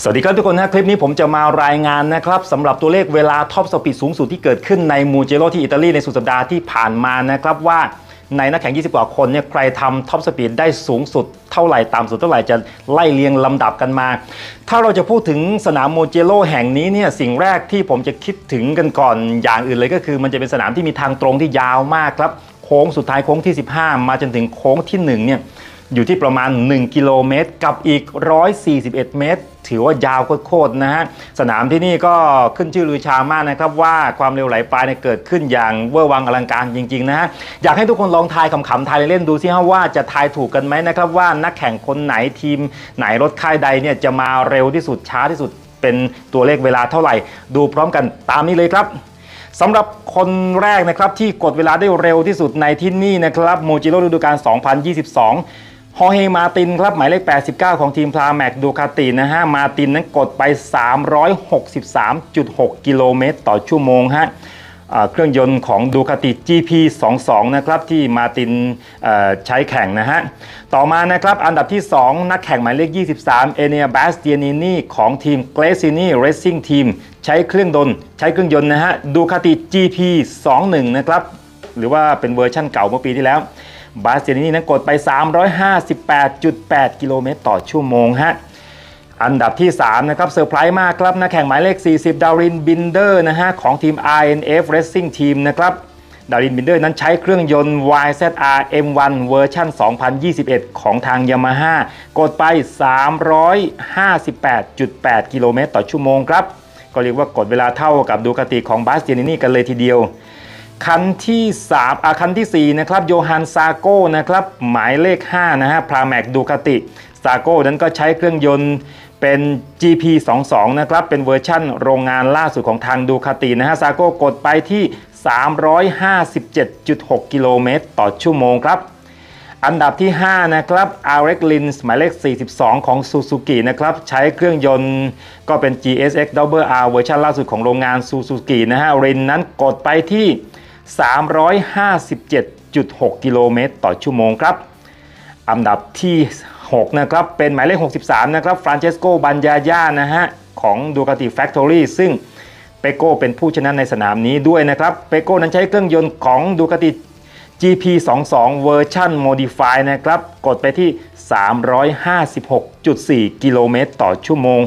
สวัสดีครับทุกคนนะคลิปนี้ผมจะมารายงานนะครับสำหรับตัวเลขเวลาท็อปสปีดสูงสุดที่เกิดขึ้นในมูเจโรที่อิตาลีในสุดสัปดาห์ที่ผ่านมานะครับว่าในนักแข่ง 20 กว่าคนเนี่ยใครทำท็อปสปีดได้สูงสุดเท่าไหร่ต่ำสุดเท่าไหร่จะไล่เรียงลำดับกันมา ถ้าเราจะพูดถึงสนามโมเจโรแห่งนี้เนี่ยสิ่งแรกที่ผมจะคิดถึงกันก่อนอย่างอื่นเลยก็คือ มันจะเป็นสนามที่มีทางตรงที่ยาวมากครับ โค้งสุดท้ายโค้งที่ 15 มาจนถึงโค้งที่1เนี่ย อยู่ที่ประมาณ 1 กิโลเมตร กับอีก 141 เมตร ถือว่ายาวโคตรๆนะฮะ สนามที่นี่ก็ขึ้นชื่อลือชามากนะครับ ว่าความเร็วไหลปลายเนี่ยเกิดขึ้นอย่างเวอร์วังอลังการจริง ๆ นะฮะ อยากให้ทุกคนลองทายขำๆทายเล่นๆดูซิฮะว่าจะทายถูกกันไหมนะครับ ว่านักแข่งคนไหนทีม ไหนรถค่ายใดเนี่ยจะมาเร็วที่สุดช้าที่สุดเป็นตัวเลขเวลาเท่าไหร่ ดูพร้อมกันตามนี้เลยครับสำหรับคนแรกนะครับที่กดเวลาได้เร็วที่สุดในที่นี่นะครับโมจิโร่ฤดูกาล2022 ฮอเฮมาตินครับหมายเลข 89 ของทีมพลาแม็กดูคาตินะฮะ มาตินนั้นกดไป 363.6 กิโลเมตรต่อชั่วโมงฮะเครื่องยนต์ของดูคาติ GP 22 นะครับที่มาตินใช้แข่งนะฮะ ต่อมานะครับอันดับที่ 2 นักแข่งหมายเลข 23 เอเนียบาสเตียนินีของทีมเกรซินีเรซซิ่งทีมใช้เครื่องดนใช้เครื่องยนต์นะฮะดูคาติ GP 21 นะครับหรือว่าเป็นเวอร์ชั่นเก่าเมื่อปีที่แล้ว บาสเตียนินีนั้นกดไป 358.8 กิโลเมตรต่อชั่วโมงฮะอันดับที่ 3 นะครับเซอร์ไพรส์มากครับนักแข่งหมายเลข 40 ดารินบินเดอร์นะฮะของทีม RNF Racing Team นะครับดารินบินเดอร์นั้นใช้เครื่องยนต์ YZR M1 เวอร์ชัน2021 ของทาง Yamaha กดไป 358.8 กิโลเมตรต่อชั่วโมงครับ ก็เรียกว่ากดเวลาเท่ากับดูคาติของบาสเตียนินี่กันเลยทีเดียว คันที่3อะคันที่ 4 นะครับ โยฮันซาโก้นะครับ หมายเลข 5 นะฮะ พราแม็กดูคาติซาโก้นั้นก็ใช้เครื่องยนต์เป็น GP 22 นะครับ เป็นเวอร์ชั่นโรงงานล่าสุดของทางดูคาตินะฮะ ซาโก้กดไปที่ 357.6 กิโลเมตรต่อชั่วโมงครับ อันดับที่ 5 นะครับอาร์เร็กลินหมายเลข 42 ของ Suzuki นะครับ ใช้เครื่องยนต์ก็เป็น GSX Double R เวอร์ชันล่าสุดของโรงงาน Suzuki นะฮะรินนั้นกดไปที่ 357.6 กิโลเมตรต่อชั่วโมงครับ อันดับที่ 6 นะครับ เป็นหมายเลข 63 นะครับ ฟรานเชสโก บันยาย่านะฮะ ของดูคาติแฟคทอรี่ซึ่งเปโก้เป็นผู้ชนะในสนามนี้ด้วยนะครับ เปโก้นั้นใช้เครื่องยนต์ของดูคาติ GP 22 เวอร์ชัน Modify นะครับ กดไปที่ 356.4 กิโลเมตรต่อชั่วโมง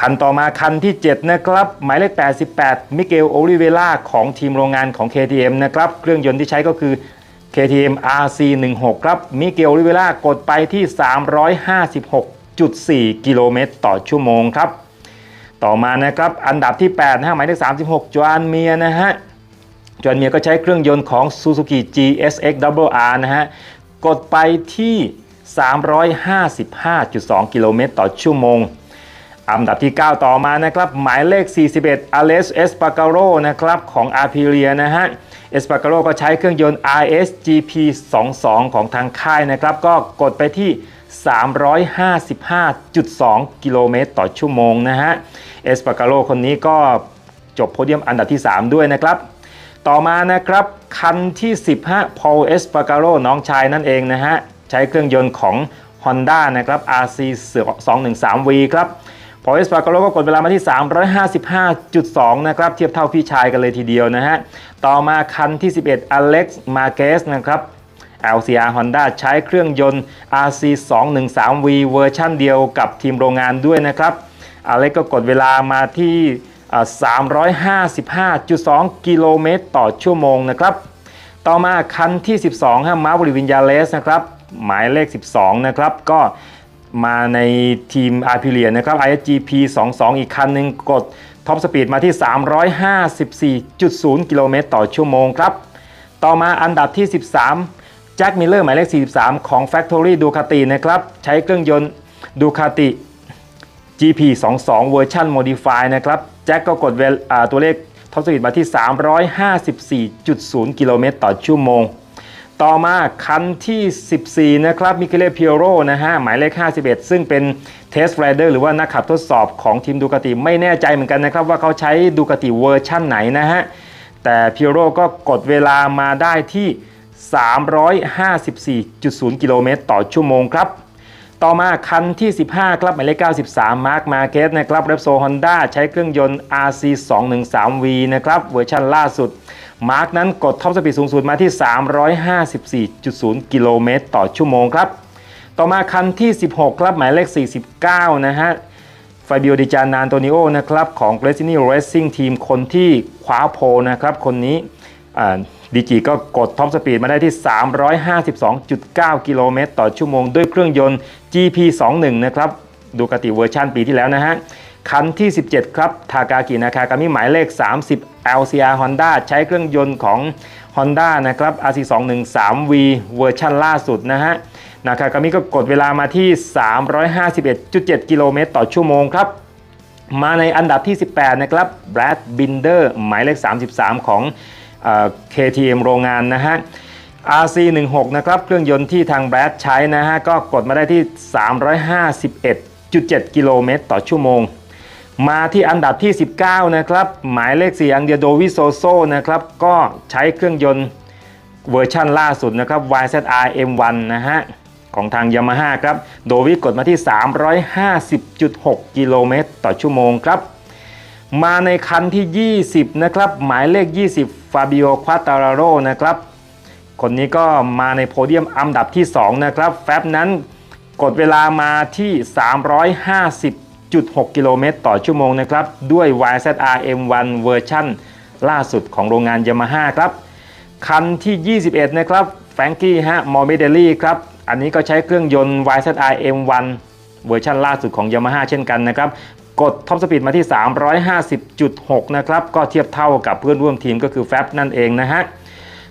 คันต่อมาคันที่ 7 นะครับ หมายเลข 88 มิเกลโอลิเวล่าของทีมโรงงานของ KTM นะครับ เครื่องยนต์ที่ใช้ก็คือ KTM RC16 ครับ มิเกลโอลิเวล่ากดไปที่ 356.4 กิโลเมตรต่อชั่วโมงครับ ต่อมานะครับ อันดับที่8นะฮะหมายเลข 36จอห์นเมียนะฮะจอนเมียก็ใช้เครื่องยนต์ของ Suzuki GSX Double R นะฮะ กดไปที่ 355.2 กิโลเมตรต่อชั่วโมง อันดับที่ 9 ต่อมานะครับ หมายเลข 41 a l e s Espargaro นะครับของ Aprilia นะฮะ Espargaro ก็ใช้เครื่องยนต์ RSGP 22 ของทางค่ายนะครับ ก็กดไปที่ 355.2 กิโลเมตรต่อชั่วโมงนะฮะ Espargaro คนนี้ก็จบโพเดียมอันดับที่ 3 ด้วยนะครับ ต่อมานะครับคันที่10ฮะ Paul Espargaro น้องชายนั่นเองนะฮะ ใช้เครื่องยนต์ของ Honda นะครับ RC 213V ครับ Paul Espargaro ก็กดเวลามาที่ 355.2 นะครับ เทียบเท่าพี่ชายกันเลยทีเดียวนะฮะ ต่อมาคันที่ 11 Alex Marquez นะครับ LCR Honda ใช้เครื่องยนต์ RC 213V เวอร์ชันเดียวกับทีมโรงงานด้วยนะครับอเล็กก็กดเวลามาที่ 355.2 กิโลเมตรต่อชั่วโมงนะครับ ต่อมาคันที่ 12ฮะมาบริวินยาเลสนะครับ หมายเลข 12 นะครับ ก็ มาในทีมอาร์พิเลียนะครับ ISGP 22 อีกคันหนึ่งกดท็อปสปีดมาที่ 354.0 กิโลเมตรต่อชั่วโมงครับ ต่อมาอันดับที่ 13 แจ็คมิลเลอร์หมายเลข 43 ของ Factory Ducati นะครับ ใช้เครื่องยนต์ Ducati GP 22 เวอร์ชัน Modify นะครับ แจ็คก็กดเวลตัวเลขท็อปสปีดมาที่ 354.0 กิโลเมตรต่อชั่วโมง ต่อมาคันที่ 14 นะครับมิเคเลพิโรนะฮะหมายเลข 51 ซึ่งเป็นเทสไรเดอร์หรือว่านักขับทดสอบของทีมดูคาติไม่แน่ใจเหมือนกันนะครับว่าเขาใช้ดูคาติเวอร์ชั่นไหนนะฮะแต่พิโรก็กดเวลามาได้ที่ 354.0 กิโลเมตรต่อชั่วโมงครับต่อมาคันที่ 15 ครับหมายเลข 93 Mark Marquez นะครับ Repsol Honda ใช้เครื่องยนต์ RC 213V นะครับเวอร์ชันล่าสุด มาร์กนั้นกดท็อปสปีดสูงสุดมาที่ 354.0 กิโลเมตรต่อชั่วโมงครับ ต่อมาคันที่ 16 ครับ หมายเลข 49 นะฮะฟาบิโอดิจานานโตนิโอนะครับ ของ g r e s i n i Racing Team คนที่คว้าโพนะครับ คนนี้ดีจีก็กดท็อปสปีดมาได้ที่ 352.9 กิโลเมตรต่อชั่วโมง ด้วยเครื่องยนต์ GP21 นะครับดูกติเวอร์ชันปีที่แล้วนะฮะ คันที่ 17 ครับ ทากากินาคากามิหมายเลข 30 LCR Honda ใช้เครื่องยนต์ของ Honda นะครับ RC213V เวอร์ชันล่าสุดนะฮะ นาคากามิก็กดเวลามาที่ 351.7 กิโลเมตรต่อชั่วโมงครับ มาในอันดับที่ 18 นะครับแบรดบินเดอร์หมายเลข 33 ของเอ่อ KTM โรงงานนะฮะ RC16 นะครับ เครื่องยนต์ที่ทางแบรดใช้นะฮะ ก็กดมาได้ที่ 351.7 กิโลเมตรต่อชั่วโมง มาที่อันดับที่ 19 นะครับ หมายเลข 4 อังเดียโดวิโซโซนะครับ ก็ใช้เครื่องยนต์เวอร์ชั่นล่าสุดนะครับ YZR M1 นะฮะ ของทาง Yamaha ครับ โดวิกดมาที่ 350.6 กิโลเมตรต่อชั่วโมงครับ มาในคันที่ 20 นะครับ หมายเลข 20 ฟาบิโอควาตาราโรนะครับ คนนี้ก็มาในโพเดียมอันดับที่ 2 นะครับ แฟบนั้นกดเวลามาที่ 350.6กิโลเมตรต่อชั่วโมงนะครับด้วย YZR M1 เวอร์ชั่นล่าสุดของโรงงาน Yamaha ครับ คันที่ 21 นะครับแฟรงกี้ฮะมอร์เมเดลี่ครับ อันนี้ก็ใช้เครื่องยนต์ YZR M1 เวอร์ชันล่าสุดของ Yamaha เช่นกันนะครับกดท็อปสปีดมาที่ 350.6 นะครับก็เทียบเท่ากับเพื่อนร่วมทีมก็คือแฟบนั่นเองนะฮะ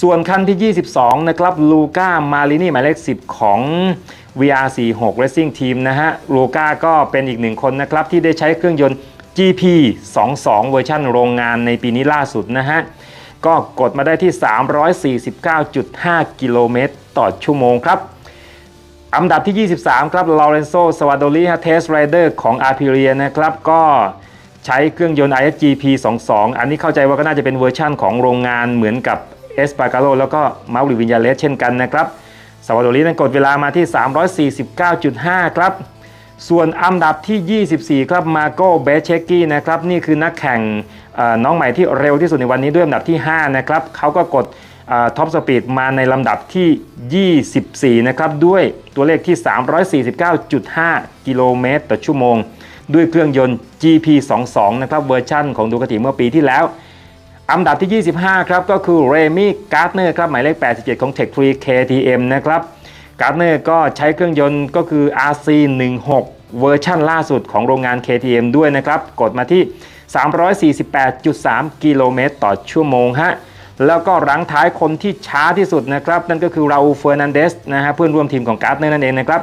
ส่วนคันที่ 22 นะครับลูก้ามาลินีหมายเลข 10 ของ VR46 Racing Team นะฮะลูก้าก็เป็นอีกหนึ่งคนนะครับ ที่ได้ใช้เครื่องยนต์ GP22 เวอร์ชันโรงงานในปีนี้ล่าสุดนะฮะ ก็กดมาได้ที่ 349.5 กิโลเมตรต่อชั่วโมงครับ อันดับที่ 23 ครับลอเรนโซสวาโดลีเทสไรเดอร์ของอา p ิเรียนะครับ ก็ใช้เครื่องยนต์ ISGP 22 อันนี้เข้าใจว่าก็น่าจะเป็นเวอร์ชั่นของโรงงานเหมือนกับเอสปา a าโ o แล้วก็มาริวินยาเลสเช่นกันนะครับ สวาโดลีนั้นกดเวลามาที่ 349.5 ครับ ส่วนอันดับที่ 24 ครับมาโกเบเชกี้นะครับนี่คือนักแข่งน้องใหม่ที่เร็วที่สุดในวันนี้ด้วยอันดับที่ 5 นะครับเขาก็กดท็อปสปีดมาในลำดับที่ 24 นะครับ ด้วยตัวเลขที่ 349.5 กิโลเมตรต่อชั่วโมง ด้วยเครื่องยนต์ GP22 นะครับเวอร์ชั่นของดูกติเมื่อปีที่แล้ว อันดับที่ 25 ครับ ก็คือเรมี่การ์ดเนอร์ครับ หมายเลข 87 ของ Tech 3 KTM นะครับการ์ดเนอร์ก็ใช้เครื่องยนต์ก็คือ RC16 เวอร์ชั่นล่าสุดของโรงงาน KTM ด้วยนะครับ กดมาที่ 348.3 กิโลเมตรต่อชั่วโมงฮะแล้วก็รั้งท้ายคนที่ช้าที่สุดนะครับ นั่นก็คือราอูเฟอร์นันเดสนะฮะเพื่อนร่วมทีมของการ์ดเนอร์นั่นเองนะครับ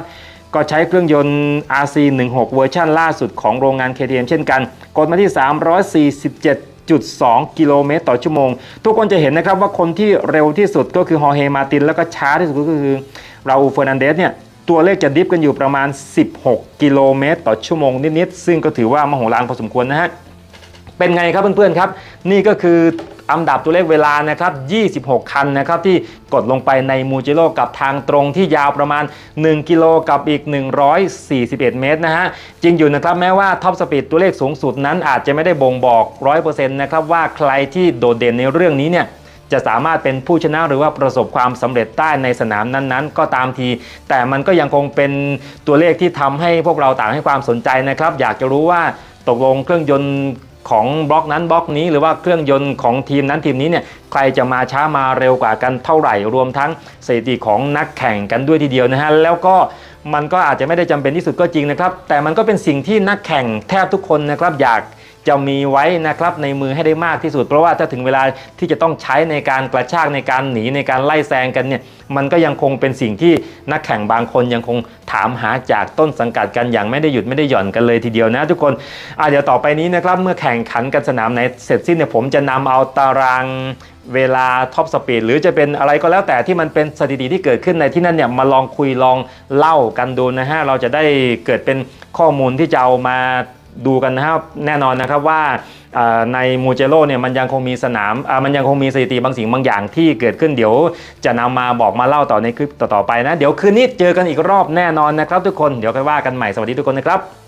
ก็ใช้เครื่องยนต์ RC16 เวอร์ชันล่าสุดของโรงงาน KTM เช่นกัน กดมาที่ 347 1.2 กิโลเมตรต่อชั่วโมง ทุกคนจะเห็นนะครับว่าคนที่เร็วที่สุดก็คือฮอร์เฮมาติน แล้วก็ช้าที่สุดก็คือราอูเฟอร์นันเดสเนี่ยตัวเลขจะดิฟกันอยู่ประมาณ 16 กิโลเมตร ต่อชั่วโมงนิดๆซึ่งก็ถือว่ามโหฬารพอสมควรนะฮะเป็นไงครับเพื่อนๆครับ นี่ก็คือ อันดับตัวเลขเวลานะครับ 26 คันนะครับที่กดลงไปในมูจิโร่กับทางตรงที่ยาวประมาณ 1 กิโลกับอีก 141 เมตรนะฮะจริงอยู่นะครับแม้ว่าท็อปสปีดตัวเลขสูงสุดนั้นอาจจะไม่ได้บ่งบอก 100%นะครับว่าใครที่โดดเด่นในเรื่องนี้เนี่ยจะสามารถเป็นผู้ชนะหรือว่าประสบความสำเร็จได้ในสนามนั้นๆ ก็ตามที แต่มันก็ยังคงเป็นตัวเลขที่ทำให้พวกเราต่างให้ความสนใจนะครับ อยากจะรู้ว่าตกลงเครื่องยนต์ ของบล็อกนั้นบล็อกนี้หรือว่าเครื่องยนต์ของทีมนั้นทีมนี้เนี่ยใครจะมาช้ามาเร็วกว่ากันเท่าไหร่ รวมทั้งสถิติของนักแข่งกันด้วยทีเดียวนะฮะแล้วก็มันก็อาจจะไม่ได้จำเป็นที่สุดก็จริงนะครับแต่มันก็เป็นสิ่งที่นักแข่งแทบทุกคนนะครับอยาก จะมีไว้นะครับในมือให้ได้มากที่สุด เพราะว่าถ้าถึงเวลาที่จะต้องใช้ในการกระชากในการหนีในการไล่แซงกันเนี่ยมันก็ยังคงเป็นสิ่งที่นักแข่งบางคนยังคงถามหาจากต้นสังกัดกันอย่างไม่ได้หยุดไม่ได้หย่อนกันเลยทีเดียวนะ ทุกคนเดี๋ยวต่อไปนี้นะครับเมื่อแข่งขันกันสนามไหนเสร็จสิ้นเนี่ยผมจะนำเอาตารางเวลาท็อปสปีดหรือจะเป็นอะไรก็แล้วแต่ที่มันเป็นสถิติที่เกิดขึ้นในที่นั่นเนี่ยมาลองคุยลองเล่ากันดูนะฮะเราจะได้เกิดเป็นข้อมูลที่จะเอามา ดูกันนะครับแน่นอนนะครับว่าในมูเจโ o เนี่ยมันยังคงมีสนามมันยังคงมีสถิติบางสิ่งบางอย่างที่เกิดขึ้นเดี๋ยว จะนำมาบอกมาเล่าต่อในคลิปต่อๆไปนะ เดี๋ยวคืนนี้เจอกันอีกรอบแน่นอนนะครับทุกคนเดี๋ยวค่อยว่ากันใหม่สวัสดีทุกคนนะครับ